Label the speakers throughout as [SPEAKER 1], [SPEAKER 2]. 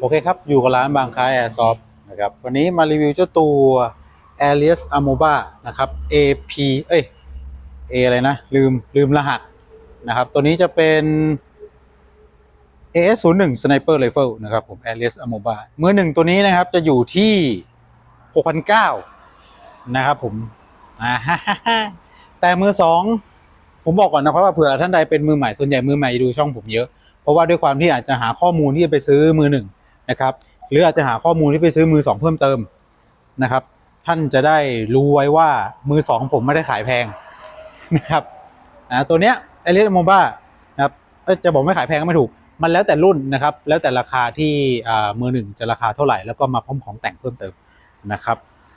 [SPEAKER 1] โอเคครับ อยู่กับร้านบางค้าแอร์ซอฟนะครับ วันนี้มารีวิวเจ้าตัว a r i u s Amoba นะครับ AP เอ้ย A อะไรนะ ลืมลืมรหัสนะครับ ตัวนี้จะเป็น AS01 Sniper Rifle นะครับผม a r i u s Amoba มือหนึ่งตัวนี้นะครับจะอยู่ที่6,900นะครับผมแต่มือสองผมบอกก่อนนะครับว่าเผื่อท่านใดเป็นมือใหม่ส่วนใหญ่มือใหม่ดูช่องผมเยอะ เพราะว่าด้วยความที่อาจจะหาข้อมูลที่จะไปซื้อมือหนึ่ง นะครับ หรืออาจจะหาข้อมูลที่ไปซื้อมือสองเพิ่มเติมนะครับ ท่านจะได้รู้ไว้ว่ามือสองผมไม่ได้ขายแพงนะครับอ่าตัวเนี้ยไอเรียโมบ้านะครับจะบอกไม่ขายแพงก็ไม่ถูก มันแล้วแต่รุ่นนะครับ แล้วแต่ราคาที่มือหนึ่งจะราคาเท่าไหร่แล้วก็มาพร้อมของแต่งเพิ่มเติมนะครับ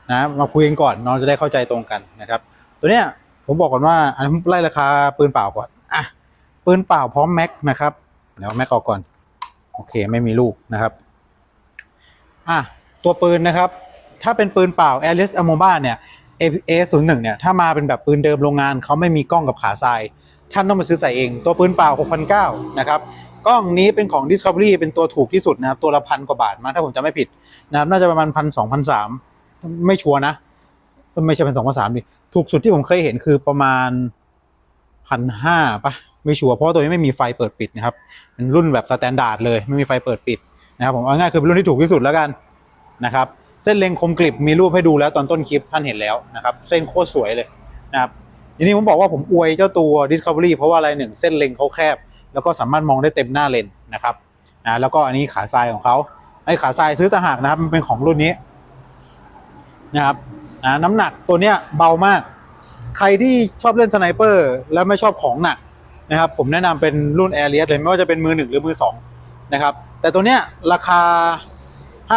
[SPEAKER 1] นะมาคุยกันก่อนน้องจะได้เข้าใจตรงกันนะครับ ตัวเนี้ยผมบอกก่อนว่าอันไล่ราคาปืนเปล่าก่อนอะปืนเปล่าพร้อมแม็กนะครับเดี๋ยวแม็กออกก่อน โอเคไม่มีลูกนะครับ อะตัวปืนนะครับ ถ้าเป็นปืนเปล่า a r i s a m o b a เนี่ย A01 เนี่ย ถ้ามาเป็นแบบปืนเดิมโรงงานเขาไม่มีกล้องกับขาทราย ท่านต้องมาซื้อใส่เอง ตัวปืนเปล่า 6,900 นะครับ กล้องนี้เป็นของ Discovery เป็นตัวถูกที่สุดนะครับ ตัวละพันกว่าบาทมาถ้าผมจำไม่ผิดนะครับ น่าจะประมาณพันสองพันสามไม่ชัวร์นะ ไม่ใช่พันสองพันสามดิ ถูกสุดที่ผมเคยเห็นคือประมาณพันห้าปะไม่ชัวร์เพราะตัวนี้ไม่มีไฟเปิดปิดนะครับ เป็นรุ่นแบบสแตนดาร์ดเลย ไม่มีไฟเปิดปิด นะครับผมเอาง่ายคือเป็นรุ่นที่ถูกที่สุดแล้วกันนะครับเส้นเล็งคมกริบมีรูปให้ดูแล้วตอนต้นคลิปท่านเห็นแล้วนะครับเส้นโคตรสวยเลยนะครับทีนี้ผมบอกว่าผมอวยเจ้าตัว Discovery เพราะว่าอะไรหนึ่งเส้นเล็งเขาแคบ แล้วก็สามารถมองได้เต็มหน้าเลนนะครับนะแล้วก็อันนี้ขาทรายของเขาไอ้ขาทรายซื้อต่างหากนะครับมันเป็นของรุ่นนี้นะครับนะน้ำหนักตัวเนี้ยเบามาก ใครที่ชอบเล่นสไนเปอร์ แล้วไม่ชอบของหนักนะครับผมแนะนำเป็นรุ่น a อ r i u s เลยไม่ว่าจะเป็นมือหนึ่งหรือมือสอง นะครับ แต่ตัวเนี้ยราคา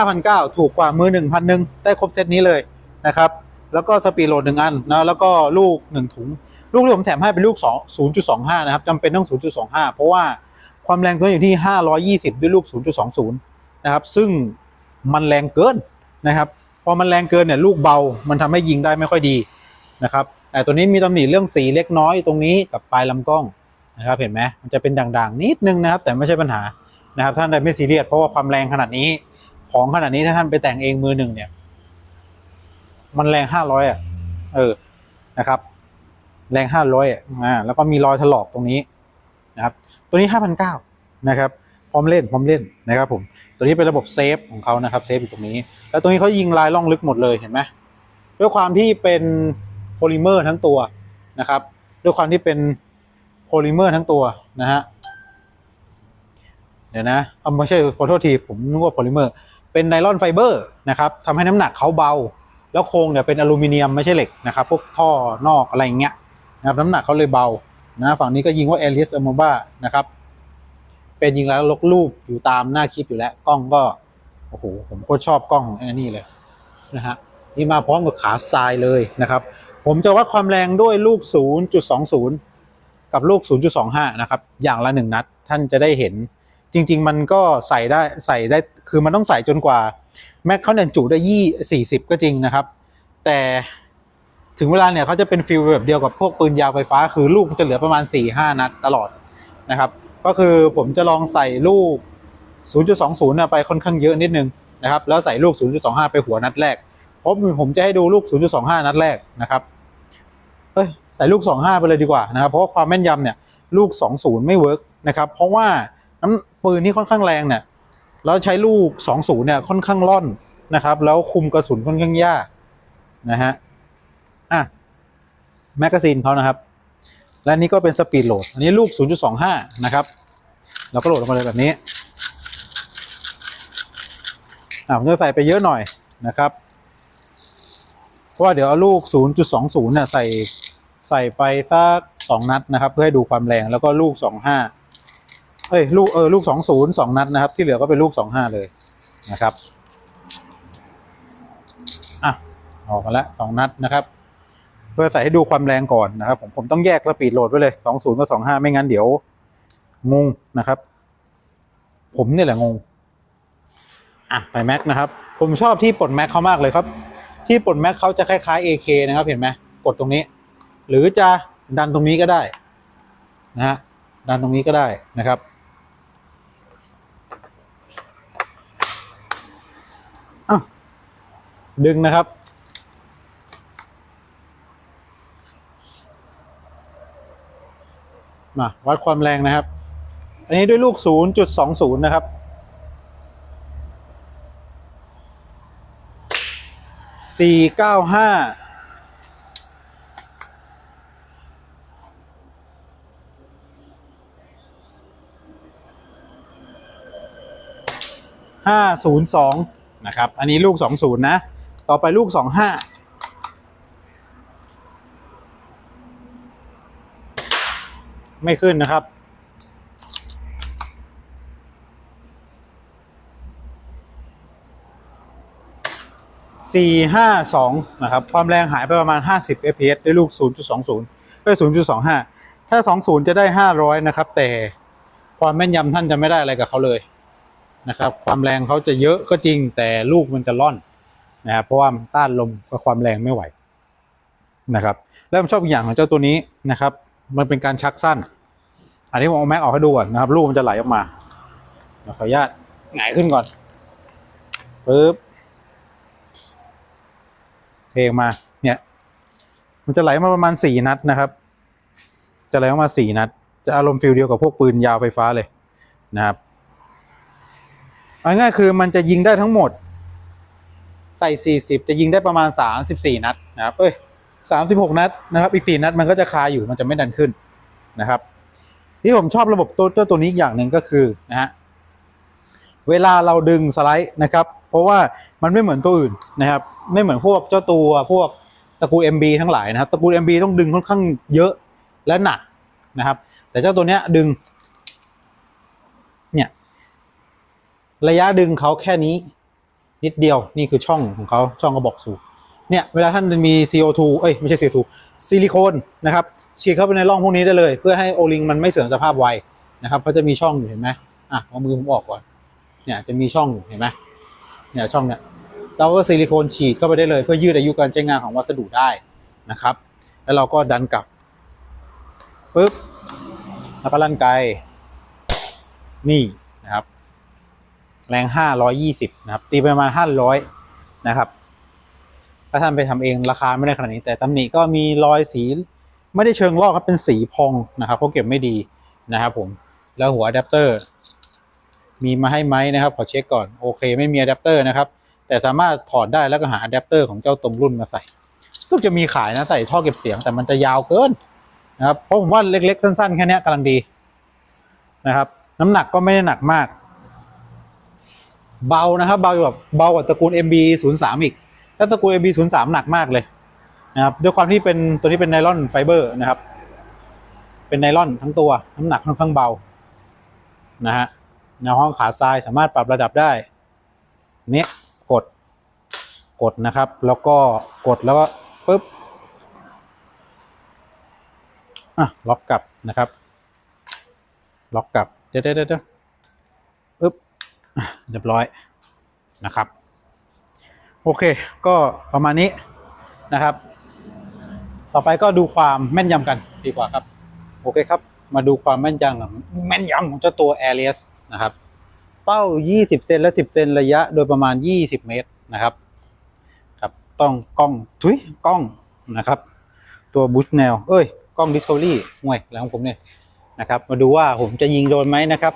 [SPEAKER 1] 5,900 ถูกกว่ามือหนึ่งพันหนึ่งได้ครบเซตนี้เลยนะครับ แล้วก็สปีดโหลดหนึ่งอันนะแล้วก็ลูกหนึ่งถุง ลูกที่ผมแถมให้เป็นลูก 0.25 นะครับจำเป็นต้อง 0.25 เพราะว่าความแรงตัวนี้อยู่ที่ 520 ด้วยลูก 0.20 นะครับ ซึ่งมันแรงเกินนะครับพอมันแรงเกินเนี่ยลูกเบา มันทำให้ยิงได้ไม่ค่อยดีนะครับ แต่ตัวนี้มีตำหนิเรื่องสีเล็กน้อยตรงนี้กับปลายลำกล้องนะครับ เห็นไหมมันจะเป็นด่างๆนิดนึงนะครับ แต่ไม่ใช่ปัญหา นะครับท่านใดไม่ซีเรียสเพราะว่าความแรงขนาดนี้ ของขนาดนี้ถ้าท่านไปแต่งเองมือหนึ่งเนี่ย มันแรง500อะ เออนะครับ แรงห้าร้อยอ่าแล้วก็มีรอยถลอกตรงนี้นะครับ ตัวนี้ห้าพันเก้านะครับพร้อมเล่นพร้อมเล่นนะครับผมตัวนี้เป็นระบบเซฟของเขานะครับเซฟอยู่ตรงนี้ แล้วตรงนี้เขายิงลายล่องลึกหมดเลยเห็นไหมด้วยความที่เป็นโพลิเมอร์ทั้งตัวนะครับ ด้วยความที่เป็นโพลิเมอร์ทั้งตัวนะฮะ ดี๋ยวนะเอาไม่ใช่ขอโทษทีผมนึกว่าโพลิเมอร์ เป็นไนลอนไฟเบอร์นะครับทำให้น้ำหนักเขาเบา แล้วโครงเนี่ยเป็นอลูมิเนียมไม่ใช่เหล็กนะครับพวกท่อนอกอะไรอย่างเงี้ยนะครับน้ำหนักเขาเลยเบานะฝั่งนี้ก็ยิงว่าเอลิสอ m มบ้านะครับเป็นยิงแล้วลกรูปอยู่ตามหน้าคลิปอยู่แล้วกล้องก็โอ้โหผมโคตรชอบกล้องของไอ้นี่เลยนะฮะนี่มาพร้อมกับขาทรายเลยนะครับ ผมจะวัดความแรงด้วยลูก 0.20 กับลูก 0.25 นะครับ อย่างละหนึ่งนัดท่านจะได้เห็น จริง ๆ มันก็ใส่ได้ใส่ได้คือมันต้องใส่จนกว่าแม็กเขาเนี่ยจุได้ยี่สี่สิบก็จริงนะครับ แต่ถึงเวลาเนี่ยเขาจะเป็นฟิลแบบเดียวกับพวกปืนยาวไฟฟ้า คือลูกจะเหลือประมาณ4ี่ห้านัดตลอดนะครับ ก็คือผมจะลองใส่ลูก 0.20นไปค่อนข้างเยอะนิดนึงนะครับ แล้วใส่ลูก 0.25 ไปหัวนัดแรก เพราะผมจะให้ดูลูก 0.25 นัดแรกนะครับ เอ้ย ใส่ลูก 25 ไปเลยดีกว่านะครับ เพราะความแม่นยำเนี่ยลูก 20 ไม่เวิร์กนะครับ เพราะว่า น้ำปืนที่ค่อนข้างแรงเนี่ยแล้วใช้ลูก20เนี่ยค่อนข้างล่อนนะครับ แล้วคุมกระสุนค่อนข้างยากนะฮะอะแมกกาซีนเขานะครับ และนี่ก็เป็นสปีดโหลด อันนี้ลูก 0.25 นะครับ เราก็โหลดออกมาเลยแบบนี้อะผมจะใส่ไปเยอะหน่อยนะครับ เพราะว่าเดี๋ยวเอาลูก 0.20 เนี่ยใส่ใส่ไปสักสองนัดนะครับ เพื่อให้ดูความแรงแล้วก็ลูก 25 เอ้ยลูกเออลูก20 2นัดนะครับ ที่เหลือก็เป็นลูก25เลยนะครับอะออกมาแล้วสองนัดนะครับ เพื่อใส่ให้ดูความแรงก่อนนะครับ ผมผมต้องแยกสปีดโหลดไว้เลยสองศูนย์กับสองห้าไม่งั้นเดี๋ยวงงนะครับ ผมเนี่ยแหละงงอะไปแม็กนะครับ ผมชอบที่ปลดแม็กเขามากเลยครับ ที่ปลดแม็กเขาจะคล้ายๆ AK นะครับ เห็นไหมกดตรงนี้ หรือจะดันตรงนี้ก็ได้นะฮะดันตรงนี้ก็ได้นะครับ ดึงนะครับ มาวัดความแรงนะครับ อันนี้ด้วยลูก 0.20 นะครับ สี่เก้าห้าห้าศูนย์สองนะครับ อันนี้ลูกสองศูนย์นะ ต่อไปลูกสองห้าไม่ขึ้นนะครับ สี่ห้าสองนะครับ ความแรงหายไปประมาณห้าสิบ fps ด้วยลูก 0.20ด้วย0.25 ถ้า 20 จะได้ 500 นะครับ แต่ความแม่นยำท่านจะไม่ได้อะไรกับเขาเลยนะครับ ความแรงเขาจะเยอะก็จริงแต่ลูกมันจะล่อน นะครับเพราะว่าต้านลมกับความแรงไม่ไหวนะครับแล้วผมชอบอีกอย่างของเจ้าตัวนี้นะครับ มันเป็นการชักสั้น อันนี้ผมเอาแม็กออกให้ดูก่อนนะครับ ลูกมันจะไหลออกมาขออนุญาตหงายขึ้นก่อนปึ๊บเพลงมาเนี่ย มันจะไหลมาประมาณสี่นัดนะครับ จะไหลออกมาสี่นัด จะอารมณ์ฟิลเดียวกับพวกปืนยาวไฟฟ้าเลยนะครับเอาง่ายๆคือมันจะยิงได้ทั้งหมด ใส่สี่สิบจะยิงได้ประมาณสามสิบสี่นัดนะครับเอ้ยสามสิบหกนัดนะครับอีกสี่นัดมันก็จะคาอยู่มันจะไม่ดันขึ้นนะครับ ที่ผมชอบระบบตัวเจ้าตัวนี้อีกอย่างหนึ่งก็คือนะฮะเวลาเราดึงสไลด์นะครับ เพราะว่ามันไม่เหมือนตัวอื่นนะครับ ไม่เหมือนพวกเจ้าตัวพวกตระกูล MB ทั้งหลายนะครับตระกูล MB ต้องดึงค่อนข้างเยอะและหนักนะครับ แต่เจ้าตัวเนี้ยดึง เนี่ย ระยะดึงเขาแค่นี้ นิดเดียวนี่คือช่องของเขาช่องกระบอกสูบเนี่ยเวลาท่านมี CO2 เอ้ยไม่ใช่ CO2 ซิลิโคนนะครับฉีดเข้าไปในร่องพวกนี้ได้เลย เพื่อให้โอลิงมันไม่เสื่อมสภาพไวนะครับเขาจะมีช่องอยู่เห็นไหมอะเอามือผมออกก่อนเนี่ยจะมีช่องอยู่เห็นไหมเนี่ยช่องเนี่ยเราก็ซิลิโคนฉีดเข้าไปได้เลยเพื่อยืดอายุการใช้งานของวัสดุได้นะครับ แล้วเราก็ดันกลับปึ๊บแล้วก็ลั่นไกนี่นะครับ แรงห้าร้อยยี่สิบนะครับ ตีไปประมาณห้าร้อยนะครับ ถ้าท่านไปทำเองราคาไม่ได้ขนาดนี้ แต่ตำหนิก็มีรอยสีไม่ได้เชิงลอกครับเป็นสีพองนะครับเขาเก็บไม่ดีนะครับผมแล้วหัวอะแดปเตอร์ มีมาให้ไหมนะครับ ขอเช็คก่อนโอเค ไม่มีอะแดปเตอร์นะครับ แต่สามารถถอดได้แล้วก็หาอะแดปเตอร์ของเจ้าตรงรุ่นมาใส่ก็จะมีขายนะใส่ท่อเก็บเสียงแต่มันจะยาวเกินนะครับเพราะผมว่าเล็กๆ สั้นๆ แค่นี้กำลังดีนะครับ น้ำหนักก็ไม่ได้หนักมาก เบานะครับ เบาแบบเบากว่าตระกูล MB 0 3 อีก ถ้าตระกูล MB 0 3 หนักมากเลยนะครับด้วยความที่เป็นตัวนี้เป็นไนลอนไฟเบอร์นะครับ เป็นไนลอนทั้งตัวน้ำหนักค่อนข้างเบานะฮะแนวห้องขาทรายสามารถปรับระดับได้นี้กดกดนะครับ แล้วก็กดแล้วก็ปึ๊บอะล็อกกลับนะครับ ล็อกกลับเดี๋ยวเดี๋ยวเดี๋ยวปึ๊บ เรียบร้อยนะครับ โอเค ก็ประมาณนี้นะครับ ต่อไปก็ดูความแม่นยำกันดีกว่าครับ โอเคครับ มาดูความแม่นยำแม่นยำของเจ้าตัว a r i u s นะครับ เป้า 20 เซนและ 10 เซนระยะโดยประมาณ 20 เมตรนะครับครับ ต้องกล้องทุยกล้องนะครับ ตัวบูชแนลเอ้ย กล้อง Discovery ห่วยแล้วของผมเนี่ยนะครับ มาดูว่าผมจะยิงโดนไหมนะครับ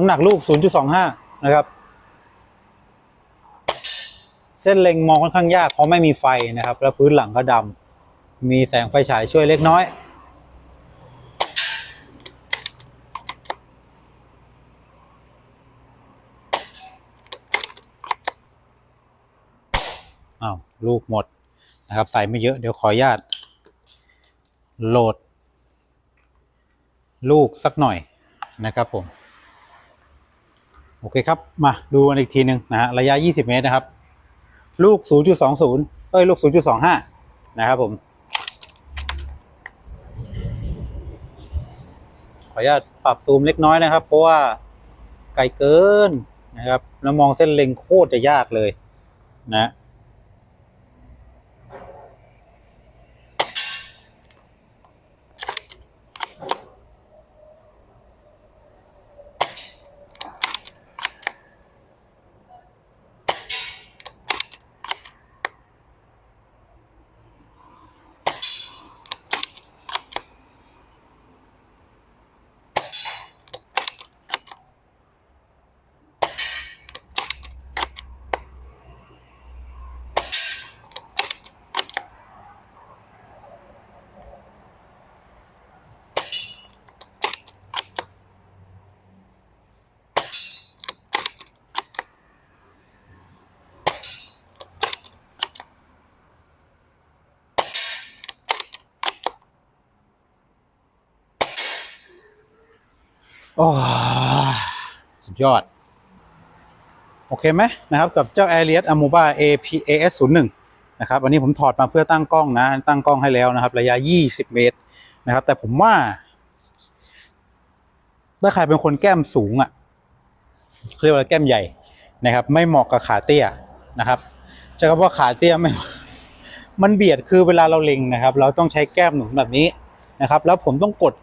[SPEAKER 1] น้ำหนักลูก 0.25 นะครับ เส้นเล็งมองค่อนข้างยากเพราะไม่มีไฟนะครับ แล้วพื้นหลังก็ดำมีแสงไฟฉายช่วยเล็กน้อยอ้าวลูกหมดนะครับ ใส่ไม่เยอะเดี๋ยวขออนุญาตโหลด ลูกสักหน่อยนะครับผม โอเคครับ มาดูกันอีกทีหนึ่งนะฮะระยะ 20 เมตรนะครับ ลูก 0.20 เอ้ย ลูก 0.25 นะครับผม ขออนุญาตปรับซูมเล็กน้อยนะครับ เพราะว่าไกลเกินนะครับ แล้วมองเส้นเล็งโคตรจะยากเลยนะ โอ้สุดยอด โอเคไหมนะครับ กับเจ้า a r i a s Amoeba APAS 0 1นะครับวันนี้ผมถอดมาเพื่อตั้งกล้องนะ ตั้งกล้องให้แล้วนะครับ ระยะ 20 เมตรนะครับ แต่ผมว่า ถ้าใครเป็นคนแก้มสูงอะเขาเรียกว่าแก้มใหญ่นะครับ ไม่เหมาะกับขาเตี้ยนะครับจะคำว่าขาเตี้ยไม่มันเบียดคือเวลาเราเล็งนะครับ เราต้องใช้แก้มหนุนแบบนี้นะครับ แล้วผมต้องกด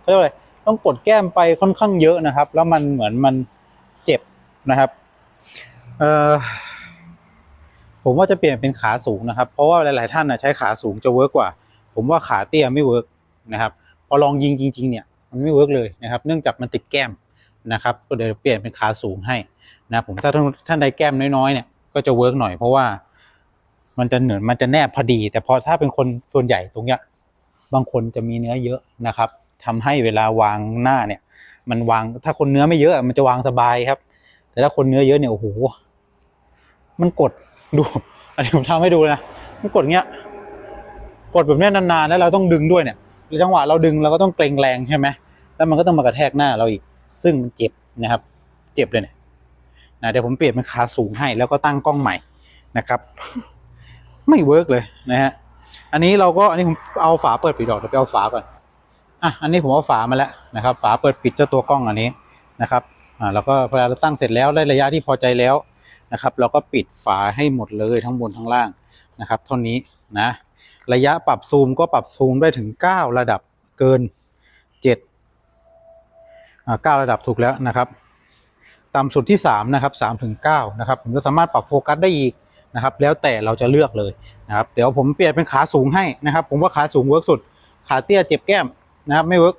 [SPEAKER 1] เขาเรียกว่าอะไร ต้องกดแก้มไปค่อนข้างเยอะนะครับ แล้วมันเหมือนมันเจ็บนะครับเออผมว่าจะเปลี่ยนเป็นขาสูงนะครับ เพราะว่าหลาย ๆ ท่านนะใช้ขาสูงจะเวิร์กกว่า ผมว่าขาเตี้ยไม่เวิร์กนะครับ พอลองยิงจริง ๆ เนี่ยมันไม่เวิร์กเลยนะครับ เนื่องจากมันติดแก้มนะครับ ก็เดี๋ยวเปลี่ยนเป็นขาสูงให้นะผมถ้าท่านท่านใดแก้มน้อย ๆ เนี่ยก็จะเวิร์กหน่อยเพราะว่ามันจะเหนือนมันจะแนบพอดี แต่พอถ้าเป็นคนส่วนใหญ่ตรงเนี้ยบางคนจะมีเนื้อเยอะนะครับ ทำให้เวลาวางหน้าเนี่ย มันวางถ้าคนเนื้อไม่เยอะมันจะวางสบายครับ แต่ถ้าคนเนื้อเยอะเนี่ยโอ้โหมันกดดูอันนี้ผมทำให้ดูนะมันกดเงี้ย กดแบบนี้นานๆแล้วเราต้องดึงด้วยเนี่ยจังหวะเราดึงเราก็ต้องเกรงแรงใช่ไหมแล้วมันก็ต้องมากระแทกหน้าเราอีก ซึ่งมันเจ็บนะครับ เจ็บเลยเนี่ยนะเดี๋ยวผมเปลี่ยนเป็นขาสูงให้แล้วก็ตั้งกล้องใหม่นะครับ ไม่เวิร์กเลยนะฮะอันนี้เราก็อันนี้ผมเอาฝาเปิดปิดออกเดี๋ยวไปเอาฝาก่อน อะอันนี้ผมเอาฝามาแล้วนะครับ ฝาเปิดปิดเจ้าตัวกล้องอันนี้นะครับอ่าแล้วก็พอเราตั้งเสร็จแล้วได้ระยะที่พอใจแล้วนะครับ เราก็ปิดฝาให้หมดเลยทั้งบนทั้งล่างนะครับ เท่านี้นะระยะปรับซูมก็ปรับซูมได้ถึง 9 ระดับเกิน7อ่า9ระดับถูกแล้วนะครับต่ำสุดที่3นะครับ3ถึง9นะครับผมจะสามารถปรับโฟกัสได้อีกนะครับ แล้วแต่เราจะเลือกเลยนะครับเดี๋ยวผมเปลี่ยนเป็นขาสูงให้นะครับ ผมว่าขาสูงเวิร์กสุด ขาเตี้ยเจ็บแก้ม นะครับไม่เวิร์ก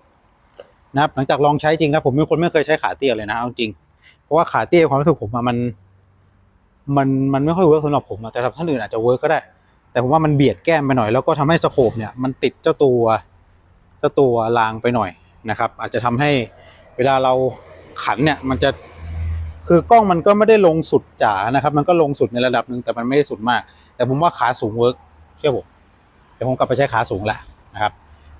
[SPEAKER 1] นะครับหลังจากลองใช้จริงครับผมเป็นคนไม่เคยใช้ขาเตี้ยเลยนะเอาจริง เพราะว่าขาเตี้ยความรู้สึกผมอะมัน มันมันไม่ค่อยเวิร์กสำหรับผมอะแต่สำหรับท่านอื่นอาจจะเวิร์กก็ได้ แต่ผมว่ามันเบียดแก้มไปหน่อยแล้วก็ทำให้สโคปเนี่ยมันติดเจ้าตัวเจ้าตัวรางไปหน่อยนะครับ อาจจะทำให้เวลาเราขันเนี่ยมันจะคือกล้องมันก็ไม่ได้ลงสุดจ๋านะครับ มันก็ลงสุดในระดับหนึ่งแต่มันไม่ได้สุดมาก แต่ผมว่าขาสูงเวิร์กเชื่อผมเดี๋ยวผมกลับไปใช้ขาสูงแล้วนะครับ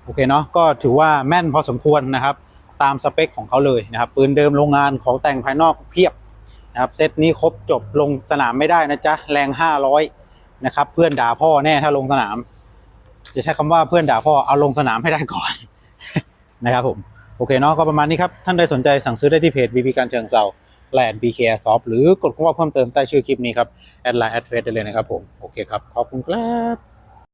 [SPEAKER 1] โอเคเนาะก็ถือว่าแม่นพอสมควรนะครับ ตามสเปคของเขาเลยนะครับปืนเดิมโรงงานของแต่งภายนอกเพียบนะครับเซตนี้ครบจบลงสนามไม่ได้นะจ๊ะแรงห้าร้อยนะครับเพื่อนด่าพ่อแน่ถ้าลงสนาม จะใช้คำว่าเพื่อนด่าพ่อเอาลงสนามให้ได้ก่อนนะครับผมโอเคเนาะก็ประมาณนี้ครับ ท่านใดสนใจสั่งซื้อได้ที่เพจ BB การเชิงเซาแลนด์ BK Airsoft หรือกดข้อความเพิ่มเติมใต้ชื่อคลิปนี้ครับ แอดไลน์แอดเฟซได้เลยนะครับผม โอเคครับ ขอบคุณครับ